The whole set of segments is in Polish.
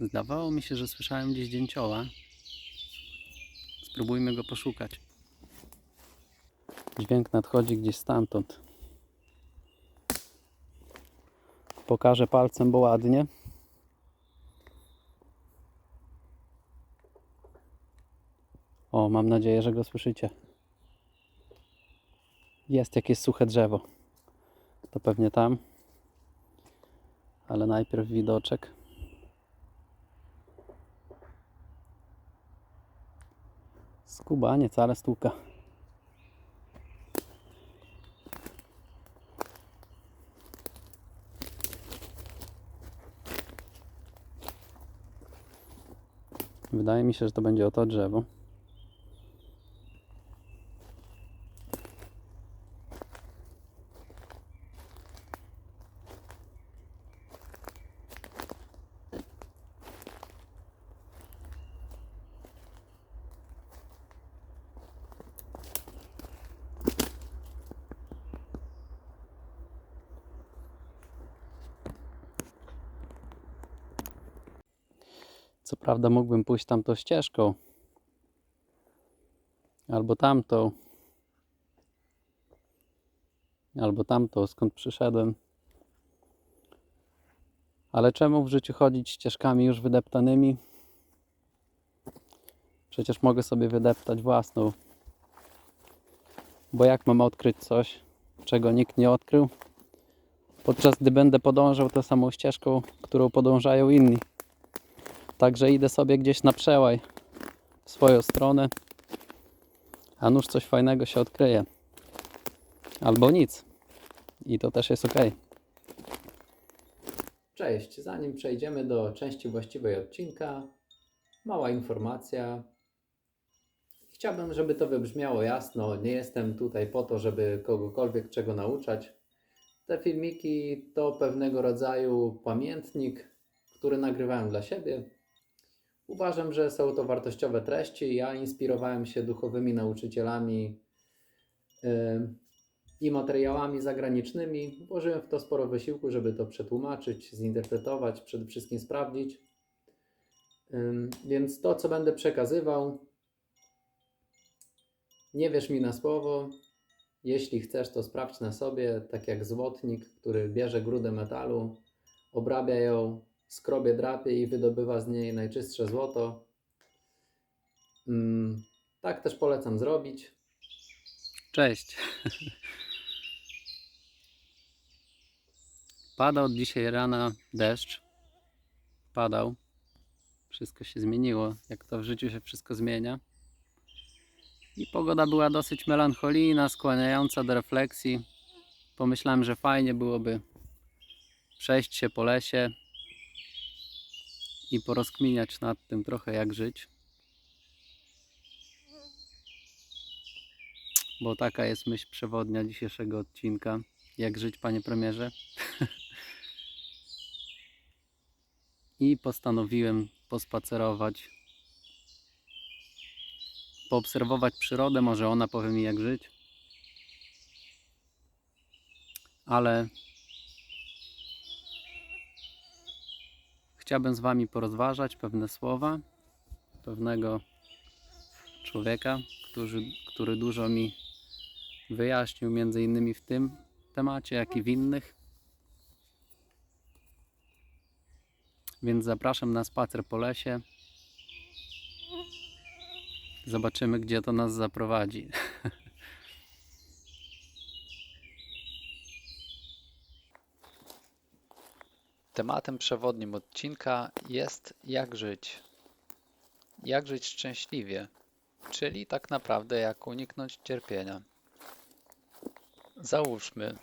Zdawało mi się, że słyszałem gdzieś dzięcioła. Spróbujmy go poszukać. Dźwięk nadchodzi gdzieś stamtąd. Pokażę palcem, bo ładnie. O, mam nadzieję, że go słyszycie. Jest jakieś suche drzewo. To pewnie tam. Ale najpierw widoczek. Skubaniec, ale stuka. Wydaje mi się, że to będzie o to drzewo. Co prawda mógłbym pójść tamtą ścieżką. Albo tamtą. Albo tamtą, skąd przyszedłem. Ale czemu w życiu chodzić ścieżkami już wydeptanymi? Przecież mogę sobie wydeptać własną. Bo jak mam odkryć coś, czego nikt nie odkrył? Podczas gdy będę podążał tą samą ścieżką, którą podążają inni. Także idę sobie gdzieś na przełaj w swoją stronę, a nuż coś fajnego się odkryje. Albo nic. I to też jest ok. Cześć, zanim przejdziemy do części właściwej odcinka, mała informacja. Chciałbym, żeby to wybrzmiało jasno. Nie jestem tutaj po to, żeby kogokolwiek czego nauczać. Te filmiki to pewnego rodzaju pamiętnik, który nagrywałem dla siebie. Uważam, że są to wartościowe treści. Ja inspirowałem się duchowymi nauczycielami yy, i materiałami zagranicznymi. Włożyłem w to sporo wysiłku, żeby to przetłumaczyć, zinterpretować, przede wszystkim sprawdzić. Ym, Więc to, co będę przekazywał, nie wierz mi na słowo. Jeśli chcesz, to sprawdź na sobie, tak jak złotnik, który bierze grudę metalu, obrabia ją, skrobie, drapie i wydobywa z niej najczystsze złoto. Mm, tak też polecam zrobić. Cześć. Pada od dzisiaj rana deszcz. Padał. Wszystko się zmieniło, jak to w życiu się wszystko zmienia. I pogoda była dosyć melancholijna, skłaniająca do refleksji. Pomyślałem, że fajnie byłoby przejść się po lesie i porozkminiać nad tym trochę, jak żyć. Bo taka jest myśl przewodnia dzisiejszego odcinka. Jak żyć, panie premierze? I postanowiłem pospacerować, poobserwować przyrodę. Może ona powie mi, jak żyć. Ale chciałbym z Wami porozważać pewne słowa pewnego człowieka, który, który dużo mi wyjaśnił, między innymi w tym temacie, jak i w innych. Więc zapraszam na spacer po lesie. Zobaczymy, gdzie to nas zaprowadzi. Tematem przewodnim odcinka jest jak żyć. Jak żyć szczęśliwie, czyli tak naprawdę jak uniknąć cierpienia. Załóżmy,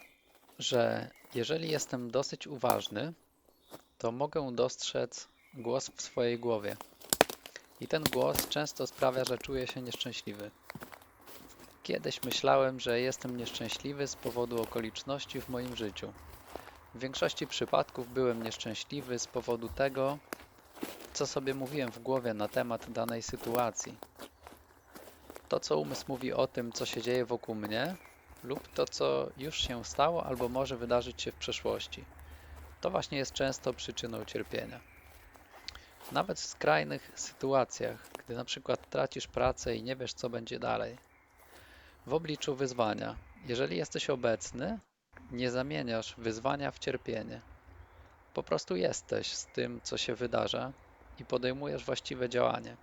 że jeżeli jestem dosyć uważny, to mogę dostrzec głos w swojej głowie. I ten głos często sprawia, że czuję się nieszczęśliwy. Kiedyś myślałem, że jestem nieszczęśliwy z powodu okoliczności w moim życiu. W większości przypadków byłem nieszczęśliwy z powodu tego, co sobie mówiłem w głowie na temat danej sytuacji. To, co umysł mówi o tym, co się dzieje wokół mnie, lub to, co już się stało albo może wydarzyć się w przeszłości. To właśnie jest często przyczyną cierpienia. Nawet w skrajnych sytuacjach, gdy na przykład tracisz pracę i nie wiesz, co będzie dalej. W obliczu wyzwania, jeżeli jesteś obecny, nie zamieniasz wyzwania w cierpienie. Po prostu jesteś z tym, co się wydarza i podejmujesz właściwe działanie.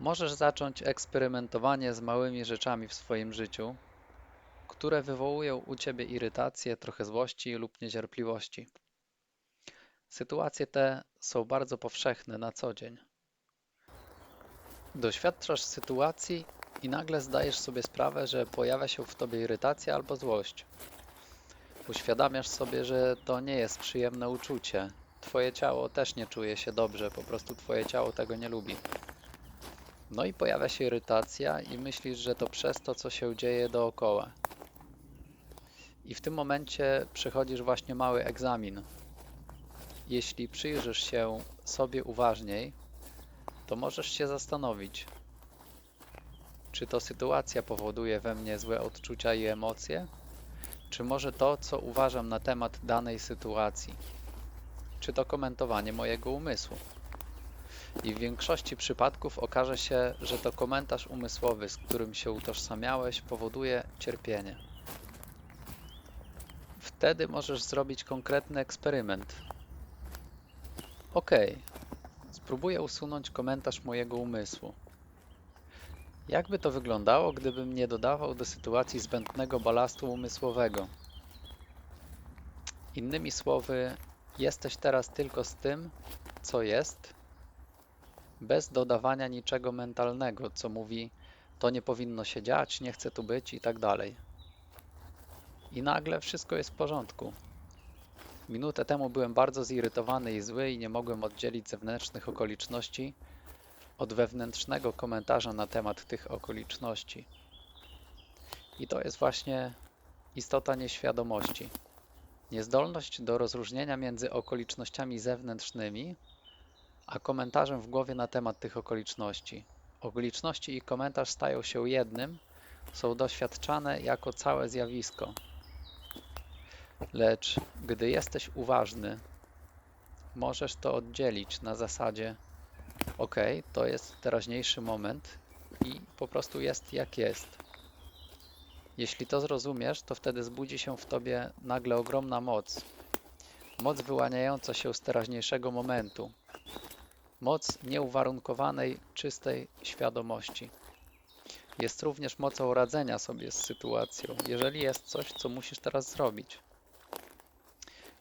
Możesz zacząć eksperymentowanie z małymi rzeczami w swoim życiu, które wywołują u ciebie irytację, trochę złości lub niecierpliwości. Sytuacje te są bardzo powszechne na co dzień. Doświadczasz sytuacji i nagle zdajesz sobie sprawę, że pojawia się w tobie irytacja albo złość. Uświadamiasz sobie, że to nie jest przyjemne uczucie. Twoje ciało też nie czuje się dobrze, po prostu twoje ciało tego nie lubi. No i pojawia się irytacja i myślisz, że to przez to, co się dzieje dookoła. I w tym momencie przechodzisz właśnie mały egzamin. Jeśli przyjrzysz się sobie uważniej, to możesz się zastanowić, czy to sytuacja powoduje we mnie złe odczucia i emocje, czy może to, co uważam na temat danej sytuacji, czy to komentowanie mojego umysłu. I w większości przypadków okaże się, że to komentarz umysłowy, z którym się utożsamiałeś, powoduje cierpienie. Wtedy możesz zrobić konkretny eksperyment. Ok, spróbuję usunąć komentarz mojego umysłu. Jakby to wyglądało, gdybym nie dodawał do sytuacji zbędnego balastu umysłowego? Innymi słowy, jesteś teraz tylko z tym, co jest, bez dodawania niczego mentalnego, co mówi, to nie powinno się dziać, nie chcę tu być i tak dalej. I nagle wszystko jest w porządku. Minutę temu byłem bardzo zirytowany i zły i nie mogłem oddzielić zewnętrznych okoliczności od wewnętrznego komentarza na temat tych okoliczności. I to jest właśnie istota nieświadomości. Niezdolność do rozróżnienia między okolicznościami zewnętrznymi a komentarzem w głowie na temat tych okoliczności. Okoliczności i komentarz stają się jednym, są doświadczane jako całe zjawisko. Lecz gdy jesteś uważny, możesz to oddzielić na zasadzie ok, to jest teraźniejszy moment i po prostu jest jak jest. Jeśli to zrozumiesz, to wtedy zbudzi się w tobie nagle ogromna moc. Moc wyłaniająca się z teraźniejszego momentu. Moc nieuwarunkowanej, czystej świadomości. Jest również mocą radzenia sobie z sytuacją, jeżeli jest coś, co musisz teraz zrobić.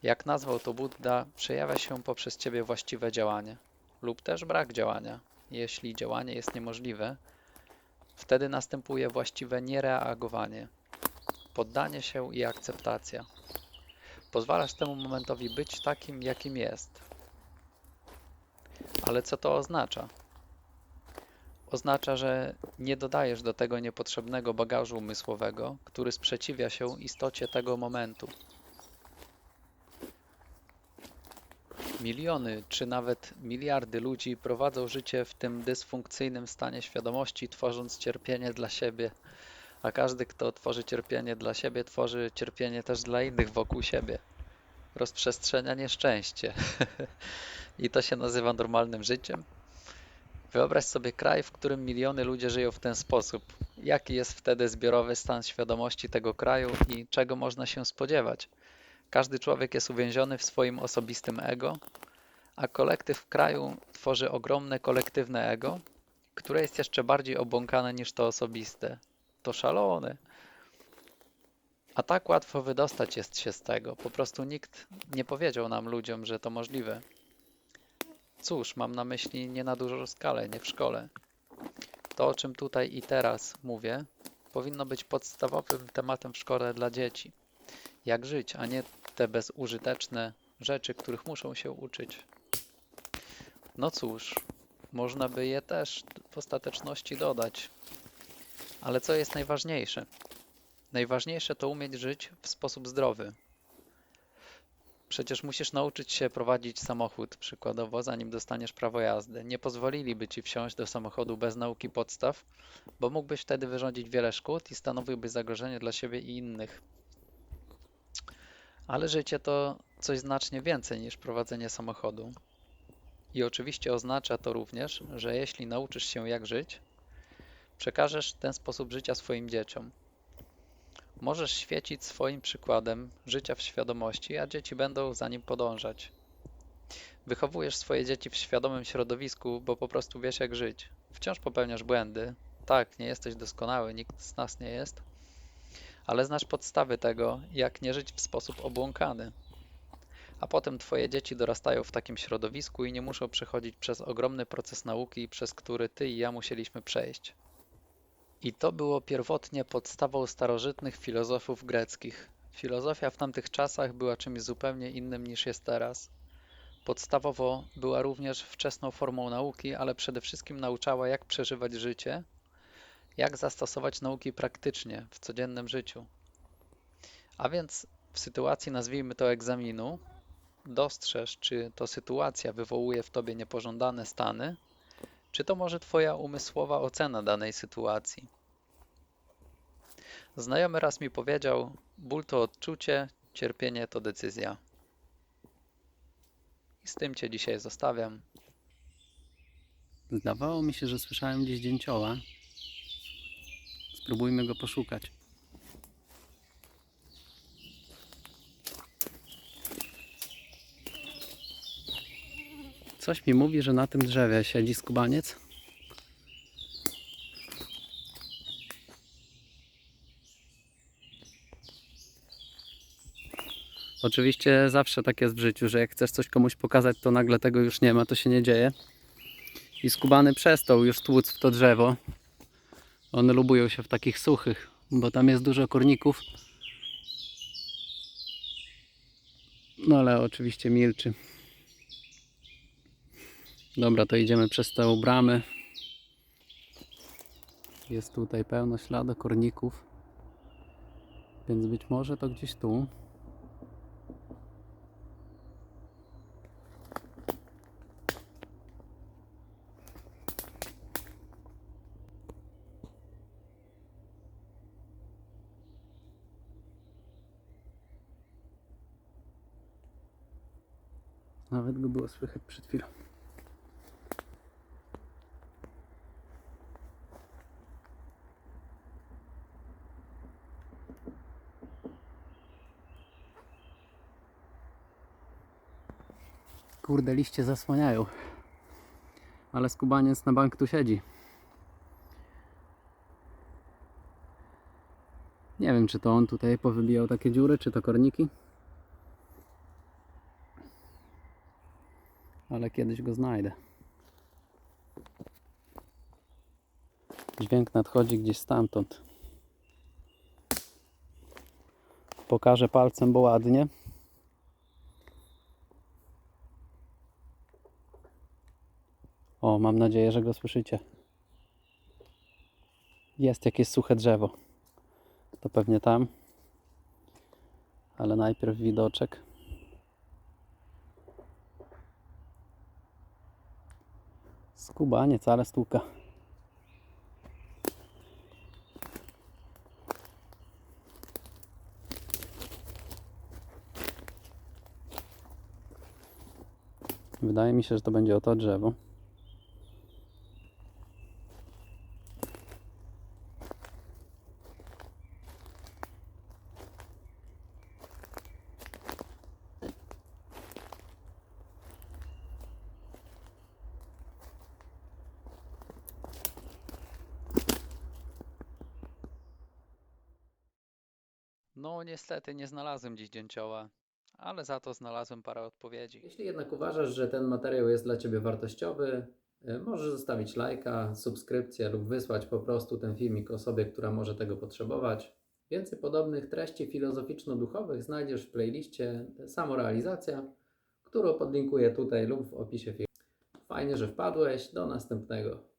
Jak nazwał to Buddha, przejawia się poprzez ciebie właściwe działanie lub też brak działania. Jeśli działanie jest niemożliwe, wtedy następuje właściwe niereagowanie, poddanie się i akceptacja. Pozwalasz temu momentowi być takim, jakim jest. Ale co to oznacza? Oznacza, że nie dodajesz do tego niepotrzebnego bagażu umysłowego, który sprzeciwia się istocie tego momentu. Miliony czy nawet miliardy ludzi prowadzą życie w tym dysfunkcyjnym stanie świadomości, tworząc cierpienie dla siebie, a każdy, kto tworzy cierpienie dla siebie, tworzy cierpienie też dla innych wokół siebie. Rozprzestrzenia nieszczęście. I to się nazywa normalnym życiem. Wyobraź sobie kraj, w którym miliony ludzi żyją w ten sposób. Jaki jest wtedy zbiorowy stan świadomości tego kraju i czego można się spodziewać? Każdy człowiek jest uwięziony w swoim osobistym ego, a kolektyw kraju tworzy ogromne kolektywne ego, które jest jeszcze bardziej obłąkane niż to osobiste. To szalone. A tak łatwo wydostać jest się z tego. Po prostu nikt nie powiedział nam ludziom, że to możliwe. Cóż, mam na myśli nie na dużą skalę, nie w szkole. To, o czym tutaj i teraz mówię, powinno być podstawowym tematem w szkole dla dzieci. Jak żyć, a nie te bezużyteczne rzeczy, których muszą się uczyć. No cóż, można by je też w ostateczności dodać. Ale co jest najważniejsze? Najważniejsze to umieć żyć w sposób zdrowy. Przecież musisz nauczyć się prowadzić samochód, przykładowo, zanim dostaniesz prawo jazdy. Nie pozwoliliby ci wsiąść do samochodu bez nauki podstaw, bo mógłbyś wtedy wyrządzić wiele szkód i stanowiłbyś zagrożenie dla siebie i innych. Ale życie to coś znacznie więcej niż prowadzenie samochodu. I oczywiście oznacza to również, że jeśli nauczysz się jak żyć, przekażesz ten sposób życia swoim dzieciom. Możesz świecić swoim przykładem życia w świadomości, a dzieci będą za nim podążać. Wychowujesz swoje dzieci w świadomym środowisku, bo po prostu wiesz jak żyć. Wciąż popełniasz błędy. Tak, nie jesteś doskonały, nikt z nas nie jest, ale znasz podstawy tego, jak nie żyć w sposób obłąkany. A potem twoje dzieci dorastają w takim środowisku i nie muszą przechodzić przez ogromny proces nauki, przez który ty i ja musieliśmy przejść. I to było pierwotnie podstawą starożytnych filozofów greckich. Filozofia w tamtych czasach była czymś zupełnie innym niż jest teraz. Podstawowo była również wczesną formą nauki, ale przede wszystkim nauczała, jak przeżywać życie, jak zastosować nauki praktycznie w codziennym życiu. A więc w sytuacji, nazwijmy to egzaminu, dostrzeż, czy to sytuacja wywołuje w tobie niepożądane stany, czy to może twoja umysłowa ocena danej sytuacji. Znajomy raz mi powiedział: ból to odczucie, cierpienie to decyzja. I z tym cię dzisiaj zostawiam. Zdawało mi się, że słyszałem gdzieś dzięcioła. Spróbujmy go poszukać. Coś mi mówi, że na tym drzewie siedzi skubaniec. Oczywiście zawsze tak jest w życiu, że jak chcesz coś komuś pokazać, to nagle tego już nie ma, to się nie dzieje. I skubany przestał już tłuc w to drzewo. One lubują się w takich suchych, bo tam jest dużo korników. No ale oczywiście milczy. Dobra, to idziemy przez tę bramę. Jest tutaj pełno śladu korników. Więc być może to gdzieś tu. Nawet go było słychać przed chwilą. Kurde, liście zasłaniają. Ale skubaniec na bank tu siedzi. Nie wiem, czy to on tutaj powybijał takie dziury, czy to korniki. Ale kiedyś go znajdę. Dźwięk nadchodzi gdzieś stamtąd. Pokażę palcem, bo ładnie. O, mam nadzieję, że go słyszycie. Jest jakieś suche drzewo. To pewnie tam. Ale najpierw widoczek. Skubaniec, ale stuka. Wydaje mi się, że to będzie o to drzewo. No, niestety nie znalazłem dziś dzięcioła, ale za to znalazłem parę odpowiedzi. Jeśli jednak uważasz, że ten materiał jest dla Ciebie wartościowy, y, możesz zostawić lajka, subskrypcję lub wysłać po prostu ten filmik osobie, która może tego potrzebować. Więcej podobnych treści filozoficzno-duchowych znajdziesz w playliście Samorealizacja, którą podlinkuję tutaj lub w opisie filmu. Fajnie, że wpadłeś. Do następnego.